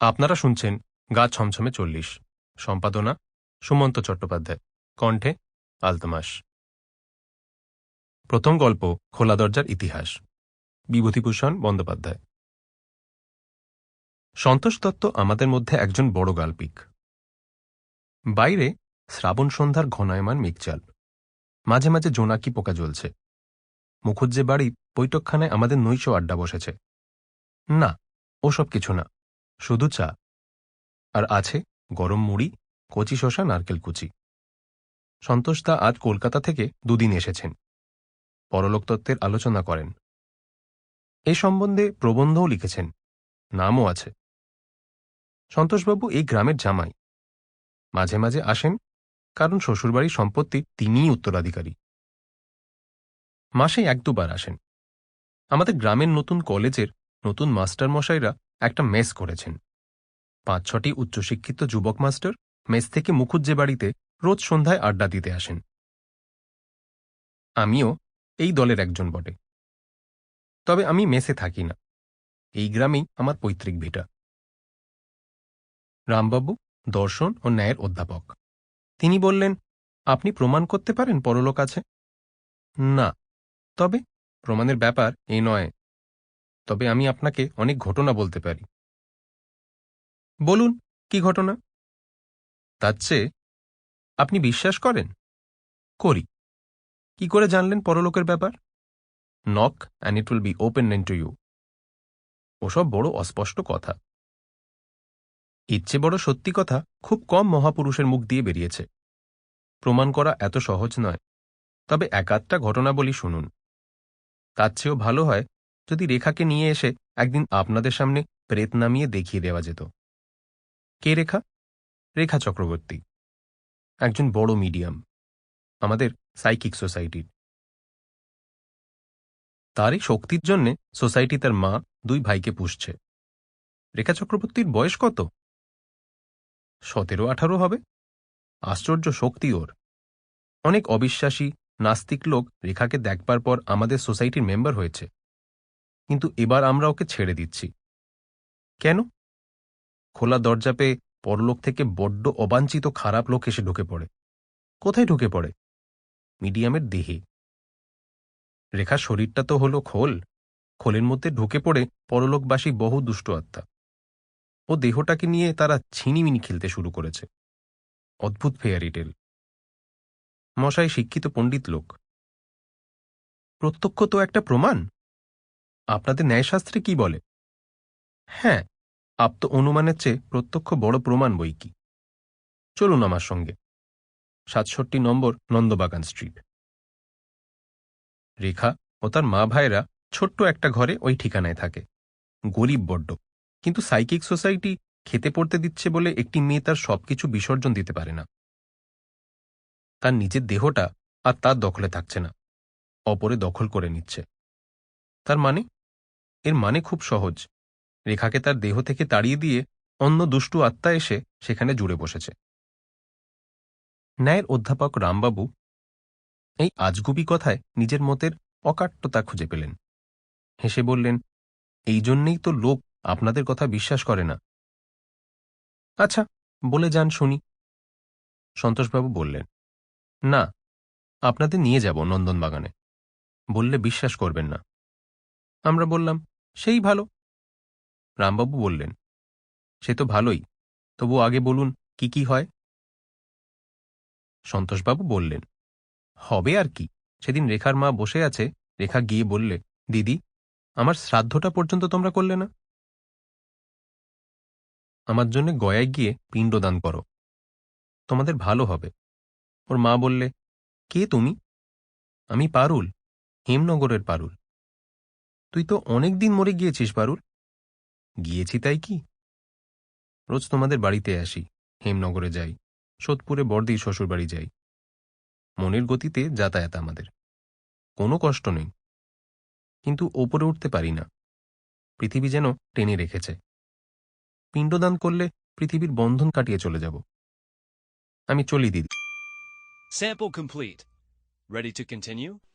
আপনারা শুনছেন গা ছমছমে চল্লিশ। সম্পাদনা সুমন্ত চট্টোপাধ্যায়। কণ্ঠে আলতমাস। প্রথম গল্প খোলা দরজার ইতিহাস। বিভূতিভূষণ বন্দ্যোপাধ্যায়। সন্তোষ দত্ত আমাদের মধ্যে একজন বড় গাল্পিক। বাইরে শ্রাবণ সন্ধ্যার ঘনায়মান মেঘচাল মাঝে মাঝে জোনাকি পোকা জ্বলছে। মুখুজ্জে বাড়ি বৈঠকখানায় আমাদের নৈশ আড্ডা বসেছে। না, ওসব কিছু না। শুধু চা। আর আছে গরম মুড়ি, কচি শশা নারকেল কুচি। সন্তোষদা আজ কলকাতা থেকে দুদিন এসেছেন। পরলোকতত্ত্বের আলোচনা করেন। এ সম্বন্ধে প্রবন্ধও লিখেছেন। নামও আছে। সন্তোষবাবু এই গ্রামের জামাই। মাঝে মাঝে আসেন, কারণ শ্বশুরবাড়ির সম্পত্তি তিনিই উত্তরাধিকারী। মাসে এক দুবার আসেন। আমাদের গ্রামের নতুন কলেজের নতুন মাস্টার মশাইরা একটা মেস করেছেন। পাঁচ ছটি উচ্চশিক্ষিত যুবক মাস্টার মেস থেকে মুখুজ্জে বাড়িতে রোজ সন্ধ্যায় আড্ডা দিতে আসেন। আমিও এই দলের একজন বটে। তবে আমি মেসে থাকি না। এই গ্রামেই আমার পৈতৃক ভিটা। রামবাবু দর্শন ও ন্যায়ের অধ্যাপক। তিনি বললেন, আপনি প্রমাণ করতে পারেন পরলোক আছে? না। তবে প্রমাণের ব্যাপার এ নয় তবে আমি আপনাকে অনেক ঘটনা বলতে পারি। বলুন, কি ঘটনা? তার চেয়ে, আপনি বিশ্বাস করেন? করি। কি করে জানলেন পরলোকের ব্যাপার? Knock and it will be open unto you ওসব বড় অস্পষ্ট কথা। ইচ্ছে বড় সত্যি কথা খুব কম মহাপুরুষের মুখ দিয়ে বেরিয়েছে। প্রমাণ করা এত সহজ নয়। তবে একাধটা ঘটনা বলি শুনুন। তার চেয়েও ভালো হয় যদি রেখাকে নিয়ে এসে একদিন আপনাদের সামনে প্রেত নামিয়ে দেখিয়ে দেওয়া যেত। কে রেখা? রেখা চক্রবর্তী। একজন বড় মিডিয়াম। আমাদের সাইকিক সোসাইটির। তারই শক্তির জন্যে সোসাইটি তার মা, দুই ভাইকে পুষছে। রেখা চক্রবর্তীর বয়স কত? সতেরো আঠারো হবে। আশ্চর্য শক্তি ওর। অনেক অবিশ্বাসী, নাস্তিক লোক রেখাকে দেখবার পর আমাদের সোসাইটির মেম্বার হয়েছে। কিন্তু এবার আমরা ওকে ছেড়ে দিচ্ছি। কেন? খোলা দরজা পেয়ে পরলোক থেকে বড্ড অবাঞ্ছিত খারাপ লোক এসে ঢুকে পড়ে। কোথায় ঢুকে পড়ে? মিডিয়ামের দেহে। রেখার শরীরটা তো হলো খোল। খোলের মধ্যে ঢুকে পড়ে পরলোকবাসী বহু দুষ্ট আত্মা। ও দেহটাকে নিয়ে তারা ছিনিমিনি খেলতে শুরু করেছে। অদ্ভুত ফেয়ারিটেল মশাই শিক্ষিত পণ্ডিত লোক। প্রত্যক্ষ তো একটা প্রমাণ? আপনাদের ন্যায়শাস্ত্রে কি বলে? হ্যাঁ আপ্ত অনুমানের চেয়ে প্রত্যক্ষ বড় প্রমাণ বই কি? চলুন আমার সঙ্গে। সাতষট্টি নম্বর নন্দবাগান স্ট্রিট। রেখা ও তার মা ভাইরা ছোট্ট একটা ঘরে ওই ঠিকানায় থাকে। গরিব বড্ড, কিন্তু সাইকিক সোসাইটি খেতে পড়তে দিচ্ছে বলে একটি মেয়ে তার সবকিছু বিসর্জন দিতে পারে না। তার নিজের দেহটা আর তার দখলে থাকছে না। অপরে দখল করে নিচ্ছে। তার মানে এর মানে খুব সহজ। রেখাকে তার দেহ থেকে তাড়িয়ে দিয়ে অন্য দুষ্টু আত্মা এসে সেখানে জুড়ে বসেছে। ন্যায়ের অধ্যাপক রামবাবু এই আজগুবি কথায় নিজের মতের অকাট্যতা খুঁজে পেলেন। হেসে বললেন, এই জন্যেই তো লোক আপনাদের কথা বিশ্বাস করে না। আচ্ছা বলে যান, শুনি। সন্তোষবাবু বললেন, না, আপনাদের নিয়ে যাব নন্দনবাগানে। বললে বিশ্বাস করবেন না। আমরা বললাম, সেই ভালো। রামবাবু বললেন, সে তো ভালোই, তবু আগে বলুন, কি কি হয়? সন্তোষবাবু বললেন, হবে আর কি, সেদিন রেখার মা বসে আছে, রেখা গিয়ে বললে, দিদি, আমার শ্রাদ্ধটা পর্যন্ত তোমরা করলে না? আমার জন্য গয়ায় গিয়ে পিণ্ডদান করো, তোমাদের ভালো হবে। ওর মা বললে, কে তুমি? আমি পারুল, হেমনগরের পারুল। তুই তো অনেক দিন মরে গিয়েছিস পারুল গিয়েছি তাই কি? রোজ তোমাদের বাড়িতে আসি, হেমনগরে যাই, সোদপুরে বর্দির শ্বশুরবাড়ি যাই। মনের গতিতে যাতায়াত আমাদের। কোনো কষ্ট নেই। কিন্তু ওপরে উঠতে পারি না। পৃথিবী যেন টেনে রেখেছে। পিণ্ডদান করলে পৃথিবীর বন্ধন কাটিয়ে চলে যাব। আমি চলি, দিদি। Sample complete. Ready to continue?